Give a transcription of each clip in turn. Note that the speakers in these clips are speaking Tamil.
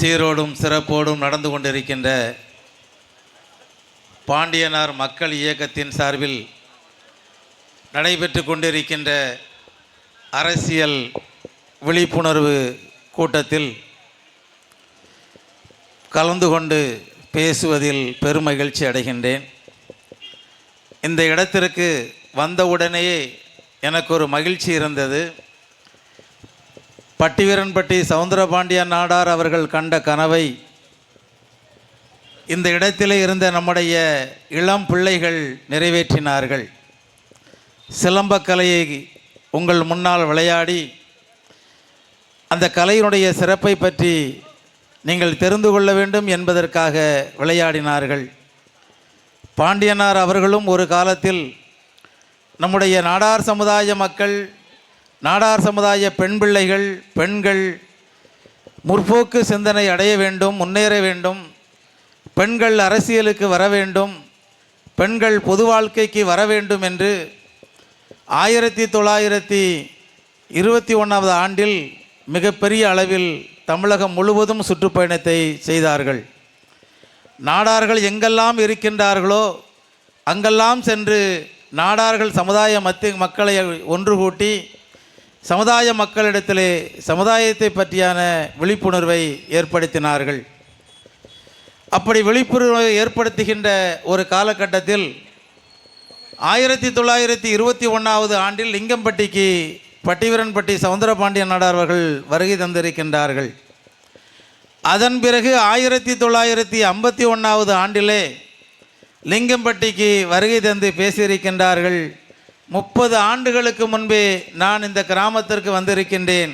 சீரோடும் சிறப்போடும் நடந்து கொண்டிருக்கின்ற பாண்டியனார் மக்கள் இயக்கத்தின் சார்பில் நடைபெற்று கொண்டிருக்கின்ற அரசியல் விழிப்புணர்வு கூட்டத்தில் கலந்து கொண்டு பேசுவதில் பெருமகிழ்ச்சி அடைகின்றேன். இந்த இடத்திற்கு வந்தவுடனேயே எனக்கு ஒரு மகிழ்ச்சி இருந்தது. பட்டிவீரன்பட்டி சவுந்தரபாண்டிய நாடார் அவர்கள் கண்ட கனவை இந்த இடத்திலே இருந்த நம்முடைய இளம் பிள்ளைகள் நிறைவேற்றினார்கள். சிலம்பக்கலையை உங்கள் முன்னால் விளையாடி அந்த கலையினுடைய சிறப்பை பற்றி நீங்கள் தெரிந்து கொள்ள வேண்டும் என்பதற்காக விளையாடினார்கள். பாண்டியனார் அவர்களும் ஒரு காலத்தில் நம்முடைய நாடார் சமுதாய மக்கள் நாடார் சமுதாய பெண் பிள்ளைகள் பெண்கள் முற்போக்கு சிந்தனை அடைய வேண்டும் முன்னேற வேண்டும். பெண்கள் அரசியலுக்கு வர வேண்டும். பெண்கள் பொது வாழ்க்கைக்கு வர வேண்டும் என்று ஆயிரத்தி தொள்ளாயிரத்தி இருபத்தி ஒன்றாவது ஆண்டில் மிகப்பெரிய அளவில் தமிழகம் முழுவதும் சுற்றுப்பயணத்தை செய்தார்கள். நாடார்கள் எங்கெல்லாம் இருக்கின்றார்களோ அங்கெல்லாம் சென்று நாடார்கள் சமுதாய மத்திய மக்களை ஒன்று கூட்டி சமுதாய மக்களிடத்திலே சமுதாயத்தை பற்றியான விழிப்புணர்வை ஏற்படுத்தினார்கள். அப்படி விழிப்புணர்வை ஏற்படுத்துகின்ற ஒரு காலகட்டத்தில் ஆயிரத்தி தொள்ளாயிரத்தி இருபத்தி ஒன்றாவது ஆண்டில் லிங்கம்பட்டிக்கு பட்டிவீரன்பட்டி சவுந்தரபாண்டியன் நாடார் அவர்கள் வருகை தந்திருக்கின்றார்கள். அதன் பிறகு ஆயிரத்தி தொள்ளாயிரத்தி ஐம்பத்தி ஒன்றாவது ஆண்டிலே லிங்கம்பட்டிக்கு வருகை தந்து பேசியிருக்கின்றார்கள். முப்பது ஆண்டுகளுக்கு முன்பே நான் இந்த கிராமத்திற்கு வந்திருக்கின்றேன்.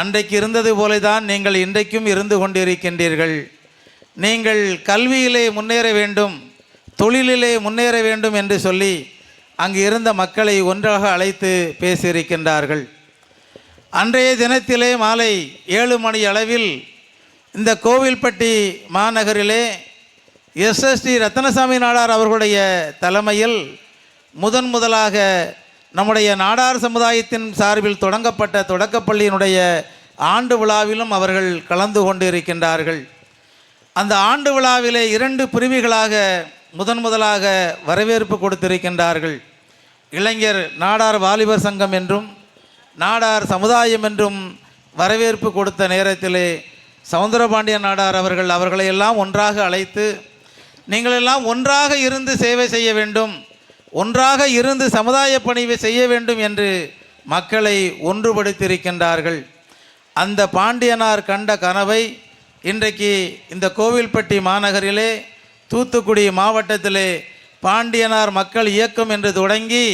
அன்றைக்கு இருந்தது போலதான் நீங்கள் இன்றைக்கும் இருந்து கொண்டிருக்கின்றீர்கள். நீங்கள் கல்வியிலே முன்னேற வேண்டும் தொழிலிலே முன்னேற வேண்டும் என்று சொல்லி அங்கு இருந்த மக்களை ஒன்றாக அழைத்து பேசியிருக்கின்றார்கள். அன்றைய தினத்திலே மாலை ஏழு மணி அளவில் இந்த கோவில்பட்டி மாநகரிலே எஸ்எஸ்டி ரத்னசாமி நாடார் அவர்களுடைய தலைமையில் முதன் முதலாக நம்முடைய நாடார் சமுதாயத்தின் சார்பில் தொடங்கப்பட்ட தொடக்கப்பள்ளியினுடைய ஆண்டு விழாவிலும் அவர்கள் கலந்து கொண்டு இருக்கின்றார்கள் அந்த ஆண்டு விழாவிலே இரண்டு பிரிவுகளாக முதன் முதலாக வரவேற்பு கொடுத்திருக்கின்றார்கள். இளைஞர் நாடார் வாலிபர் சங்கம் என்றும் நாடார் சமுதாயம் என்றும் வரவேற்பு கொடுத்த நேரத்திலே சவுந்தரபாண்டிய நாடார் அவர்கள் அவர்களை எல்லாம் ஒன்றாக அழைத்து நீங்களெல்லாம் ஒன்றாக இருந்து சேவை செய்ய வேண்டும். ஒன்றாக இருந்து சமுதாய பணிவை செய்ய வேண்டும் என்று மக்களை ஒன்றுபடுத்தியிருக்கின்றார்கள். அந்த பாண்டியனார் கண்ட கனவை இன்றைக்கு இந்த கோவில்பட்டி மாநகரிலே தூத்துக்குடி மாவட்டத்திலே பாண்டியனார் மக்கள் இயக்கம் என்று தொடங்கி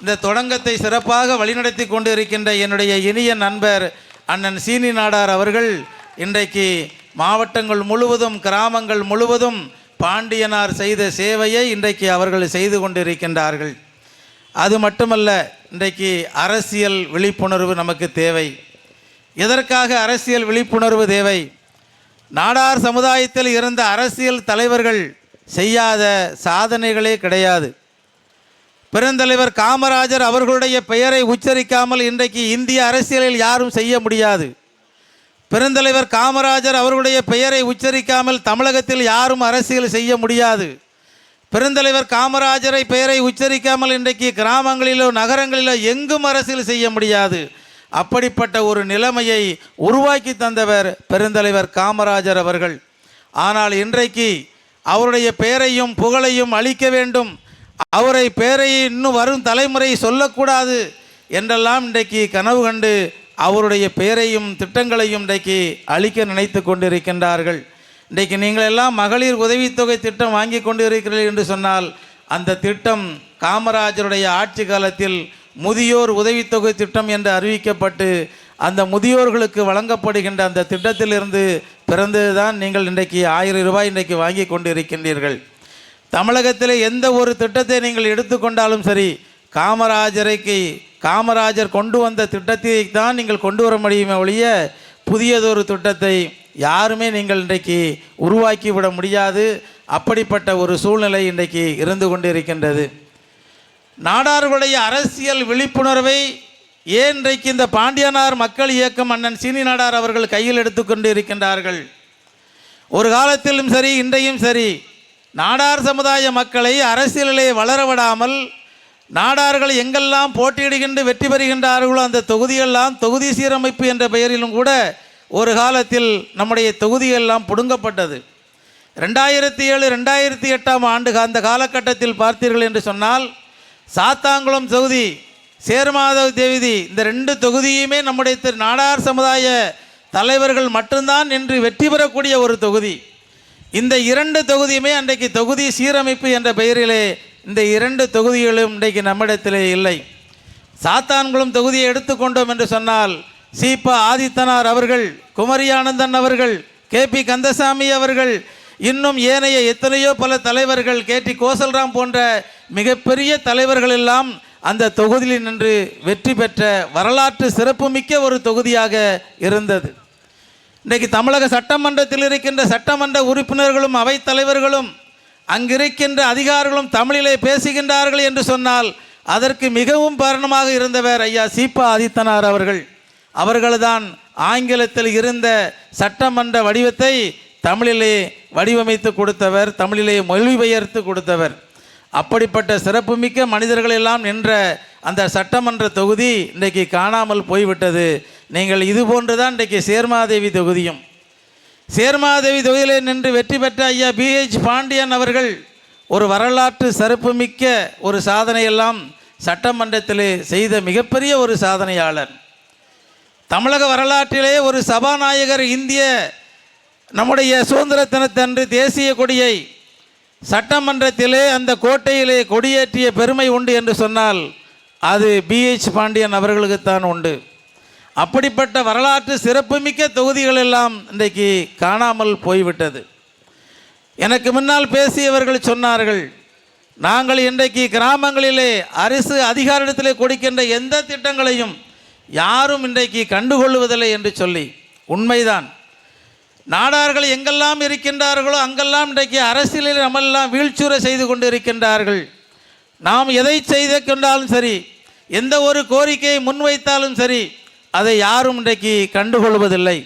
இந்த தொடங்கத்தை சிறப்பாக வழிநடத்தி கொண்டு இருக்கின்ற என்னுடைய இனிய நண்பர் அண்ணன் சீனி நாடார் அவர்கள் இன்றைக்கு மாவட்டங்கள் முழுவதும் கிராமங்கள் முழுவதும் பாண்டியனார் செய்த சேவையை இன்றைக்கு அவர்கள் செய்து கொண்டிருக்கின்றார்கள். அது மட்டுமல்ல இன்றைக்கு அரசியல் விழிப்புணர்வு நமக்கு தேவை. எதற்காக அரசியல் விழிப்புணர்வு தேவை? நாடார் சமுதாயத்தில் இருந்த அரசியல் தலைவர்கள் செய்யாத சாதனைகளே கிடையாது. பெருந்தலைவர் காமராஜர் அவர்களுடைய பெயரை உச்சரிக்காமல் இன்றைக்கு இந்திய அரசியலில் யாரும் செய்ய முடியாது. பெருந்தலைவர் காமராஜர் அவருடைய பெயரை உச்சரிக்காமல் தமிழகத்தில் யாரும் அரசியல் செய்ய முடியாது. பெருந்தலைவர் காமராஜரை பெயரை உச்சரிக்காமல் இன்றைக்கு கிராமங்களிலோ நகரங்களிலோ எங்கும் அரசியல் செய்ய முடியாது. அப்படிப்பட்ட ஒரு நிலைமையை உருவாக்கி தந்தவர் பெருந்தலைவர் காமராஜர் அவர்கள். ஆனால் இன்றைக்கு அவருடைய பெயரையும் புகழையும் அழிக்க வேண்டும். அவரை பெயரை இன்னும் வரும் தலைமுறை சொல்லக்கூடாது என்றெல்லாம் இன்றைக்கு கனவு கண்டு அவருடைய பெயரையும் திட்டங்களையும் இன்றைக்கு அழிக்க நினைத்து கொண்டிருக்கின்றார்கள். இன்றைக்கு நீங்கள் எல்லாம் மகளிர் உதவித்தொகை திட்டம் வாங்கி கொண்டு இருக்கிறீர்கள் என்று சொன்னால் அந்த திட்டம் காமராஜருடைய ஆட்சி காலத்தில் முதியோர் உதவித்தொகை திட்டம் என்று அறிவிக்கப்பட்டு அந்த முதியோர்களுக்கு வழங்கப்படுகின்ற அந்த திட்டத்திலிருந்து பிறந்தது தான் நீங்கள் இன்றைக்கு ஆயிரம் ரூபாய் இன்றைக்கு வாங்கி கொண்டு இருக்கின்றீர்கள் தமிழகத்தில் எந்த ஒரு திட்டத்தை நீங்கள் எடுத்துக்கொண்டாலும் சரி காமராஜரைக்கு காமராஜர் கொண்டு வந்த திட்டத்தை தான் நீங்கள் கொண்டு வர முடியுமே ஒழிய புதியதொரு திட்டத்தை யாருமே நீங்கள் இன்றைக்கு உருவாக்கி விட முடியாது. அப்படிப்பட்ட ஒரு சூழ்நிலை இன்றைக்கு இருந்து கொண்டு இருக்கின்றது நாடார்களுடைய அரசியல் விழிப்புணர்வை ஏன் இன்றைக்கு இந்த பாண்டியனார் மக்கள் இயக்கம் அண்ணன் சீனி நாடார் அவர்கள் கையில் எடுத்துக்கொண்டு இருக்கின்றார்கள் ஒரு காலத்திலும் சரி இன்றையும் சரி. நாடார் சமுதாய மக்களை அரசியலிலே வளர விடாமல் நாடார்கள் எங்கெல்லாம் போட்டியிடுகின்ற வெற்றி பெறுகின்றார்களோ அந்த தொகுதியெல்லாம் தொகுதி சீரமைப்பு என்ற பெயரிலும் கூட ஒரு காலத்தில் நம்முடைய தொகுதியெல்லாம் புடுங்கப்பட்டது. ரெண்டாயிரத்தி ஏழு ரெண்டாயிரத்தி எட்டாம் ஆண்டு அந்த காலகட்டத்தில் பார்த்தீர்கள் என்று சொன்னால் சாத்தாங்குளம் தொகுதி சேர்மாதவ் தேவிதி இந்த ரெண்டு தொகுதியுமே நம்முடைய திரு நாடார் சமுதாய தலைவர்கள் மட்டும்தான் நின்று வெற்றி பெறக்கூடிய ஒரு தொகுதி. இந்த இரண்டு தொகுதியுமே அன்றைக்கு தொகுதி சீரமைப்பு என்ற பெயரிலே இந்த இரண்டு தொகுதிகளும் இன்றைக்கு நம்மிடத்திலே இல்லை. சாத்தான்குளம் தொகுதியை எடுத்துக்கொண்டோம் என்று சொன்னால் சீபா ஆதித்தனார் அவர்கள் குமரி ஆனந்தன் அவர்கள் கே பி கந்தசாமி அவர்கள் இன்னும் ஏனைய எத்தனையோ பல தலைவர்கள் கே டி கோசல்ராம் போன்ற மிகப்பெரிய தலைவர்கள் எல்லாம் அந்த தொகுதியில் நின்று வெற்றி பெற்ற வரலாற்று சிறப்புமிக்க ஒரு தொகுதியாக இருந்தது. இன்றைக்கு தமிழக சட்டமன்றத்தில் இருக்கின்ற சட்டமன்ற உறுப்பினர்களும் அவைத் தலைவர்களும் அங்கிருக்கின்ற அதிகாரிகளும் தமிழிலே பேசுகின்றார்கள் என்று சொன்னால் அதற்கு மிகவும் பரணமாக இருந்தவர் ஐயா சீபா ஆதித்தனார் அவர்கள். அவர்கள்தான் ஆங்கிலத்தில் இருந்த சட்டமன்ற வடிவத்தை தமிழிலே வடிவமைத்து கொடுத்தவர் தமிழிலே மொழிபெயர்த்து கொடுத்தவர். அப்படிப்பட்ட சிறப்புமிக்க மனிதர்கள் எல்லாம் நின்ற அந்த சட்டமன்ற தொகுதி இன்றைக்கு காணாமல் போய்விட்டது. நீங்கள் இது போன்று தான் இன்றைக்கு சேர்மாதேவி தொகுதியும். சேர்மாதேவி தொகுதியிலே நின்று வெற்றி பெற்ற ஐயா பிஹெச் பாண்டியன் அவர்கள் ஒரு வரலாற்று சிறப்புமிக்க ஒரு சாதனையெல்லாம் சட்டமன்றத்திலே செய்த மிகப்பெரிய ஒரு சாதனையாளர். தமிழக வரலாற்றிலே ஒரு சபாநாயகர் இந்திய நம்முடைய சுதந்திர தினத்தன்று தேசிய கொடியை சட்டமன்றத்திலே அந்த கோட்டையிலே கொடியேற்றிய பெருமை உண்டு என்று சொன்னால் அது பிஹெச் பாண்டியன் அவர்களுக்குத்தான் உண்டு. அப்படிப்பட்ட வரலாற்று சிறப்புமிக்க தொகுதிகள் எல்லாம் இன்றைக்கு காணாமல் போய்விட்டது. எனக்கு முன்னால் பேசியவர்கள் சொன்னார்கள் நாங்கள் இன்றைக்கு கிராமங்களிலே அரசு அதிகாரிடத்திலே கொடுக்கின்ற எந்த திட்டங்களையும் யாரும் இன்றைக்கு கண்டுகொள்வதில்லை என்று சொல்லி உண்மைதான். நாடார்கள் எங்கெல்லாம் இருக்கின்றார்களோ அங்கெல்லாம் இன்றைக்கு அரசியலில் நம்மெல்லாம் வீழ்ச்சுரை செய்து கொண்டு இருக்கின்றார்கள் நாம் எதை செய்து கொண்டாலும் சரி எந்த ஒரு கோரிக்கையை முன்வைத்தாலும் சரி அதை யாரும் இன்றைக்கு கண்டுகொள்வதில்லை.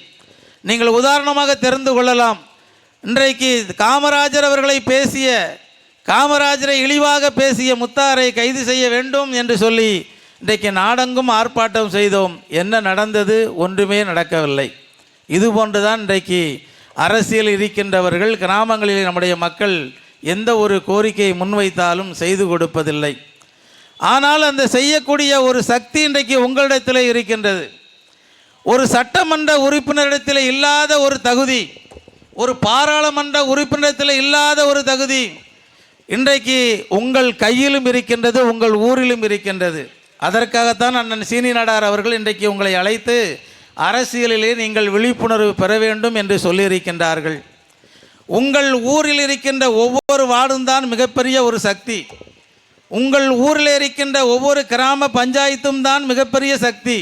நீங்கள் உதாரணமாக தெரிந்து கொள்ளலாம். இன்றைக்கு காமராஜர் அவர்களை பேசிய காமராஜரை இழிவாக பேசிய முத்தாரை கைது செய்ய வேண்டும் என்று சொல்லி இன்றைக்கு நாடெங்கும் ஆர்ப்பாட்டம் செய்தோம். என்ன நடந்தது? ஒன்றுமே நடக்கவில்லை. இது போன்றுதான் இன்றைக்கு அரசியல் இருக்கின்றவர்கள் கிராமங்களில் நம்முடைய மக்கள் எந்த ஒரு கோரிக்கையை முன்வைத்தாலும் செய்து கொடுப்பதில்லை. ஆனால் அந்த செய்யக்கூடிய ஒரு சக்தி இன்றைக்கு உங்களிடத்தில் இருக்கின்றது. ஒரு சட்டமன்ற உறுப்பினரிடத்தில் இல்லாத ஒரு தகுதி ஒரு பாராளுமன்ற உறுப்பினரிடத்தில் இல்லாத ஒரு தகுதி இன்றைக்கு உங்கள் கையிலும் இருக்கின்றது உங்கள் ஊரிலும் இருக்கின்றது. அதற்காகத்தான் அண்ணன் சீனி நாடார் அவர்கள் இன்றைக்கு உங்களை அழைத்து அரசியலிலே நீங்கள் விழிப்புணர்வு பெற வேண்டும் என்று சொல்லியிருக்கின்றார்கள். உங்கள் ஊரில் இருக்கின்ற ஒவ்வொரு வார்டும் தான் மிகப்பெரிய ஒரு சக்தி. உங்கள் ஊரில் இருக்கின்ற ஒவ்வொரு கிராம பஞ்சாயத்தும் தான் மிகப்பெரிய சக்தி.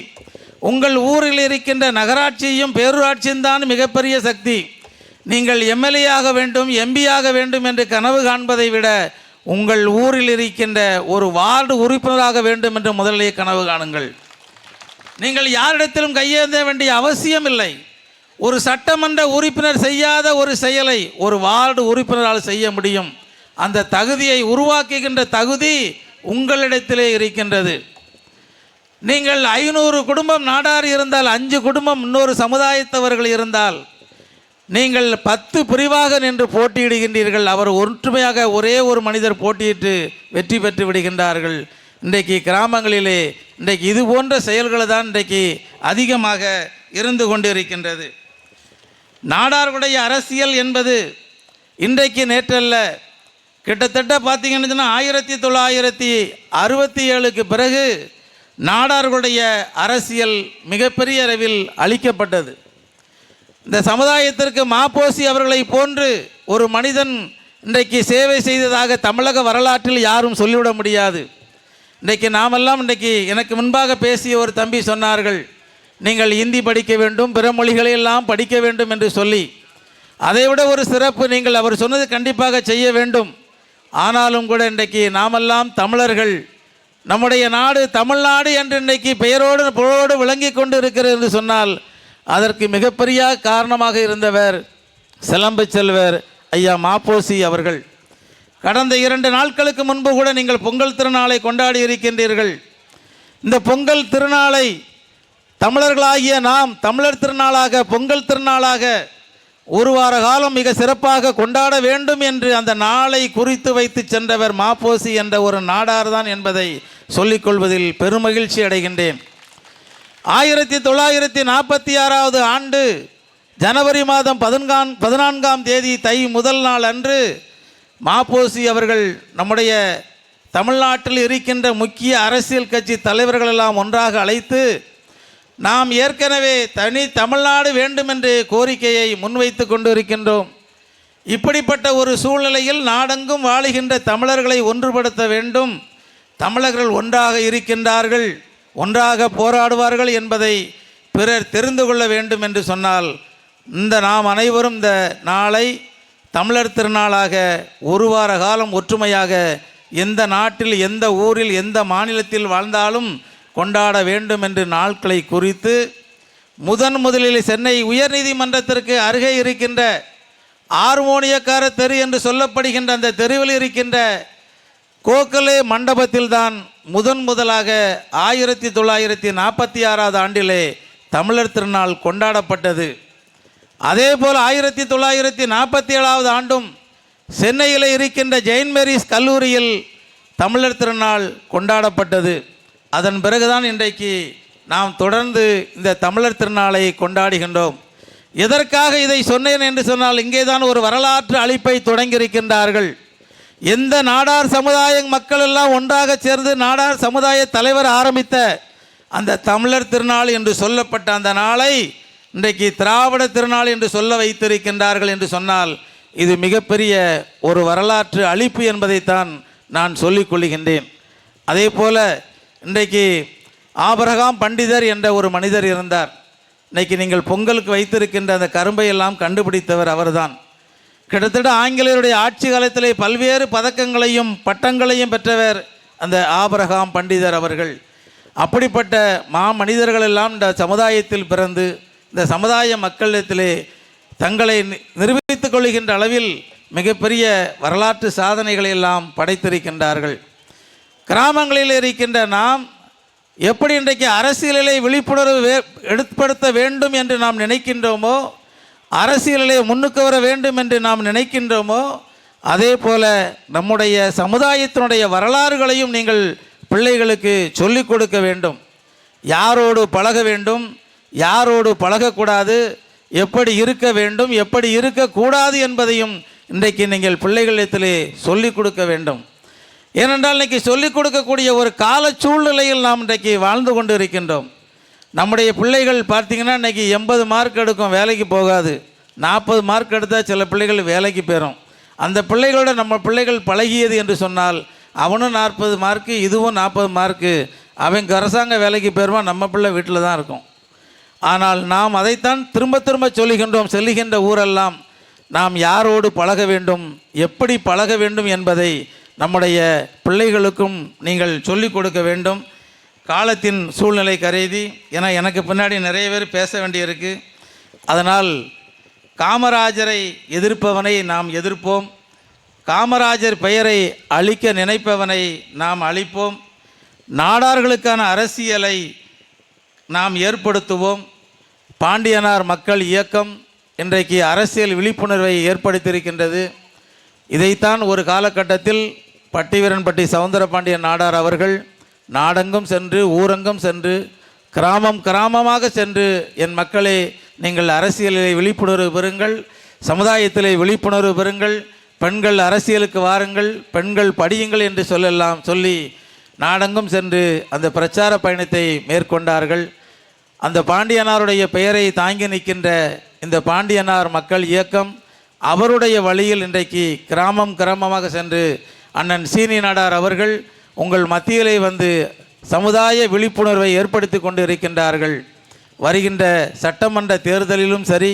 உங்கள் ஊரில் இருக்கின்ற நகராட்சியும் பேரூராட்சியும் தான் மிகப்பெரிய சக்தி. நீங்கள் எம்எல்ஏ ஆக வேண்டும் எம்பி ஆக வேண்டும் என்று கனவு காண்பதை விட உங்கள் ஊரில் இருக்கின்ற ஒரு வார்டு உறுப்பினராக வேண்டும் என்று முதலிலே கனவு காணுங்கள். நீங்கள் யாரிடத்திலும் கையேந்த வேண்டிய அவசியம் இல்லை ஒரு சட்டமன்ற உறுப்பினர் செய்யாத ஒரு செயலை ஒரு வார்டு உறுப்பினரால் செய்ய முடியும். அந்த தகுதியை உருவாக்குகின்ற தகுதி உங்களிடத்திலே இருக்கின்றது. நீங்கள் ஐநூறு குடும்பம் நாடார் இருந்தால் அஞ்சு குடும்பம் இன்னொரு சமுதாயத்தவர்கள் இருந்தால் நீங்கள் பத்து பிரிவாக நின்று போட்டியிடுகின்றீர்கள். அவர் ஒற்றுமையாக ஒரே ஒரு மனிதர் போட்டியிட்டு வெற்றி பெற்று விடுகின்றார்கள். இன்றைக்கு கிராமங்களிலே இன்றைக்கு இது போன்ற செயல்கள் தான் இன்றைக்கு அதிகமாக இருந்து கொண்டிருக்கின்றது. நாடார்களுடைய அரசியல் என்பது இன்றைக்கு நேற்றல்ல. கிட்டத்தட்ட பார்த்தீங்கன்னு சொன்னால் ஆயிரத்தி தொள்ளாயிரத்தி அறுபத்தி ஏழுக்கு பிறகு நாடார்களுடைய அரசியல் மிகப்பெரிய அளவில் அளிக்கப்பட்டது இந்த சமுதாயத்திற்கு மாப்போசி அவர்களை போன்று ஒரு மனிதன் இன்றைக்கு சேவை செய்ததாக தமிழக வரலாற்றில் யாரும் சொல்லிவிட முடியாது. இன்றைக்கு நாமெல்லாம் இன்றைக்கு எனக்கு முன்பாக பேசிய ஒரு தம்பி சொன்னார்கள் நீங்கள் இந்தி படிக்க வேண்டும் பிற மொழிகளை எல்லாம் படிக்க வேண்டும் என்று சொல்லி. அதைவிட ஒரு சிறப்பு நீங்கள் அவர் சொன்னது கண்டிப்பாக செய்ய வேண்டும். ஆனாலும் கூட இன்றைக்கு நாமெல்லாம் தமிழர்கள் நம்முடைய நாடு தமிழ்நாடு என்று இன்றைக்கு பெயரோடு புகழோடு விளங்கி கொண்டு இருக்கிறது என்று சொன்னால் அதற்கு மிகப்பெரிய காரணமாக இருந்தவர் சிலம்பு செல்வர் ஐயா மாப்போசி அவர்கள். கடந்த இரண்டு நாட்களுக்கு முன்பு கூட நீங்கள் பொங்கல் திருநாளை கொண்டாடி இருக்கின்றீர்கள். இந்த பொங்கல் திருநாளை தமிழர்களாகிய நாம் தமிழர் திருநாளாக பொங்கல் திருநாளாக ஒரு வார காலம் மிக சிறப்பாக கொண்டாட வேண்டும் என்று அந்த நாளை குறித்து வைத்து சென்றவர் மாப்போசி என்ற ஒரு நாடார்தான் என்பதை சொல்லிக்கொள்வதில் பெருமகிழ்ச்சி அடைகின்றேன். ஆயிரத்தி தொள்ளாயிரத்தி நாற்பத்தி ஆறாவது ஆண்டு ஜனவரி மாதம் பதினான் பதினான்காம் தேதி தை முதல் நாள் அன்று மாப்போசி அவர்கள் நம்முடைய தமிழ்நாட்டில் இருக்கின்ற முக்கிய அரசியல் கட்சி தலைவர்கள் எல்லாம் ஒன்றாக அழைத்து நாம் ஏற்கனவே தனி தமிழ்நாடு வேண்டும் என்று கோரிக்கையை முன்வைத்து கொண்டிருக்கின்றோம். இப்படிப்பட்ட ஒரு சூழ்நிலையில் நாடெங்கும் வாழுகின்ற தமிழர்களை ஒன்றுபடுத்த வேண்டும். தமிழர்கள் ஒன்றாக இருக்கின்றார்கள் ஒன்றாக போராடுவார்கள் என்பதை பிறர் தெரிந்து கொள்ள வேண்டும் என்று சொன்னால் இந்த நாம் அனைவரும் இந்த நாளை தமிழர் திருநாளாக ஒரு வார காலம் ஒற்றுமையாக எந்த நாட்டில் எந்த ஊரில் எந்த மாநிலத்தில் வாழ்ந்தாலும் கொண்டாட வேண்டும் என்று நாட்களை குறித்து முதன் முதலில் சென்னை உயர்நீதிமன்றத்திற்கு அருகே இருக்கின்ற ஆர்மோனியக்கார தெரு என்று சொல்லப்படுகின்ற அந்த தெருவில் இருக்கின்ற கோகலே மண்டபத்தில்தான் முதன் முதலாக ஆயிரத்தி தொள்ளாயிரத்தி நாற்பத்தி ஆறாவது ஆண்டிலே தமிழர் திருநாள் கொண்டாடப்பட்டது. அதே போல் ஆயிரத்தி தொள்ளாயிரத்தி நாற்பத்தி ஏழாவது ஆண்டும் சென்னையில் இருக்கின்ற ஜெயின் மேரிஸ் கல்லூரியில் தமிழர் திருநாள் கொண்டாடப்பட்டது. அதன் பிறகுதான் இன்றைக்கு நாம் தொடர்ந்து இந்த தமிழர் திருநாளை கொண்டாடுகின்றோம். எதற்காக இதை சொன்னேன் என்று சொன்னால் இங்கே தான் ஒரு வரலாற்று அழிப்பை தொடங்கியிருக்கின்றார்கள். எந்த நாடார் சமுதாய மக்கள் எல்லாம் ஒன்றாக சேர்ந்து நாடார் சமுதாய தலைவர் ஆரம்பித்த அந்த தமிழர் திருநாள் என்று சொல்லப்பட்ட அந்த நாளை இன்றைக்கு திராவிட திருநாள் என்று சொல்ல வைத்திருக்கின்றார்கள் என்று சொன்னால் இது மிகப்பெரிய ஒரு வரலாற்று அழிப்பு என்பதைத்தான் நான் சொல்லிக் கொள்கின்றேன். அதே போல இன்றைக்கு ஆபரகாம் பண்டிதர் என்ற ஒரு மனிதர் இருந்தார். இன்னைக்கு நீங்கள் பொங்கலுக்கு வைத்திருக்கின்ற அந்த கரும்பை எல்லாம் கண்டுபிடித்தவர் அவர்தான். கிட்டத்தட்ட ஆங்கிலேயருடைய ஆட்சி காலத்திலே பல்வேறு பதக்கங்களையும் பட்டங்களையும் பெற்றவர் அந்த ஆபரகாம் பண்டிதர் அவர்கள். அப்படிப்பட்ட மா மனிதர்கள் எல்லாம் இந்த சமுதாயத்தில் பிறந்து இந்த சமுதாய மக்களிடத்திலே தங்களை நி- நிரூபித்துக் கொள்கின்ற அளவில் மிகப்பெரிய வரலாற்று சாதனைகளை எல்லாம் படைத்திருக்கின்றார்கள். கிராமங்களில் இருக்கின்ற நாம் எப்படி இன்றைக்கு அரசியலிலே விழிப்புணர்வு வே எடுப்படுத்த வேண்டும் என்று நாம் நினைக்கின்றோமோ அரசியலிலே முன்னுக்கு வர வேண்டும் என்று நாம் நினைக்கின்றோமோ அதே போல நம்முடைய சமுதாயத்தினுடைய வரலாறுகளையும் நீங்கள் பிள்ளைகளுக்கு சொல்லிக் கொடுக்க வேண்டும். யாரோடு பழக வேண்டும் யாரோடு பழகக்கூடாது எப்படி இருக்க வேண்டும் எப்படி இருக்கக்கூடாது என்பதையும் இன்றைக்கு நீங்கள் பிள்ளைகளிடத்திலே சொல்லிக் கொடுக்க வேண்டும். ஏனென்றால் இன்றைக்கி சொல்லிக் கொடுக்கக்கூடிய ஒரு கால சூழ்நிலையில் நாம் இன்றைக்கு வாழ்ந்து கொண்டு இருக்கின்றோம் நம்முடைய பிள்ளைகள் பார்த்தீங்கன்னா இன்றைக்கி எண்பது மார்க் எடுக்கும் வேலைக்கு போகாது. நாற்பது மார்க் எடுத்தால் சில பிள்ளைகள் வேலைக்கு போயிடும் அந்த பிள்ளைகளோட நம்ம பிள்ளைகள் பழகியது என்று சொன்னால் அவனும் நாற்பது மார்க்கு இதுவும் நாற்பது மார்க்கு அவன் அரசாங்க வேலைக்கு போயிடுவான் நம்ம பிள்ளை வீட்டில் தான் இருக்கும். ஆனால் நாம் அதைத்தான் திரும்ப திரும்ப சொல்லுகின்றோம் செல்லுகின்ற ஊரெல்லாம். நாம் யாரோடு பழக வேண்டும் எப்படி பழக வேண்டும் என்பதை நம்முடைய பிள்ளைகளுக்கும் நீங்கள் சொல்லிக் கொடுக்க வேண்டும். காலத்தின் சூழ்நிலை கருதி ஏன்னா எனக்கு பின்னாடி நிறைய பேர் பேச வேண்டியிருக்கு. அதனால் காமராஜரை எதிர்ப்பவனை நாம் எதிர்ப்போம். காமராஜர் பெயரை அழிக்க நினைப்பவனை நாம் அழிப்போம். நாடார்களுக்கான அரசியலை நாம் ஏற்படுத்துவோம். பாண்டியனார் மக்கள் இயக்கம் இன்றைக்கு அரசியல் விழிப்புணர்வை ஏற்படுத்தியிருக்கின்றது. இதைத்தான் ஒரு காலகட்டத்தில் பட்டிவீரன்பட்டி சவுந்தரபாண்டிய நாடார் அவர்கள் நாடெங்கும் சென்று ஊரெங்கும் சென்று கிராமம் கிராமமாக சென்று என் மக்களே நீங்கள் அரசியலிலே விழிப்புணர்வு பெறுங்கள் சமுதாயத்திலே விழிப்புணர்வு பெறுங்கள் பெண்கள் அரசியலுக்கு வாருங்கள் பெண்கள் படியுங்கள் என்று சொல்லலாம் சொல்லி நாடெங்கும் சென்று அந்த பிரச்சார பயணத்தை மேற்கொண்டார்கள். அந்த பாண்டியனாருடைய பெயரை தாங்கி நிற்கின்ற இந்த பாண்டியனார் மக்கள் இயக்கம் அவருடைய வழியில் இன்றைக்கு கிராமம் கிராமமாக சென்று அண்ணன் சீனி நாடார் அவர்கள் உங்கள் மத்தியிலே வந்து சமுதாய விழிப்புணர்வை ஏற்படுத்தி கொண்டு இருக்கின்றார்கள் வருகின்ற சட்டமன்ற தேர்தலிலும் சரி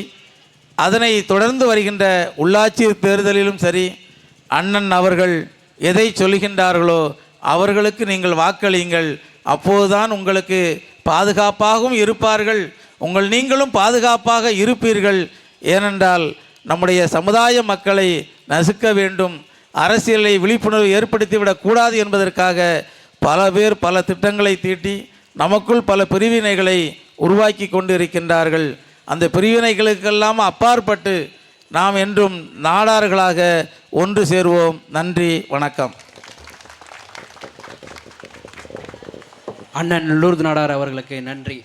அதனை தொடர்ந்து வருகின்ற உள்ளாட்சி தேர்தலிலும் சரி அண்ணன் அவர்கள் எதை சொல்கின்றார்களோ அவர்களுக்கு நீங்கள் வாக்களியுங்கள். அப்போதுதான் உங்களுக்கு பாதுகாப்பாகவும் இருப்பார்கள். உங்கள் நீங்களும் பாதுகாப்பாக இருப்பீர்கள். ஏனென்றால் நம்முடைய சமுதாய மக்களை நசுக்க வேண்டும். அரசியலை விழிப்புணர்வு ஏற்படுத்திவிடக் கூடாது என்பதற்காக பல பேர் பல திட்டங்களை தீட்டி நமக்குள் பல பிரிவினைகளை உருவாக்கி கொண்டிருக்கின்றார்கள். அந்த பிரிவினைகளுக்கெல்லாம் அப்பாற்பட்டு நாம் என்றும் நாடார்களாக ஒன்று சேருவோம். நன்றி வணக்கம். அண்ணன் நல்லூர் நாடார் அவர்களுக்கு நன்றி.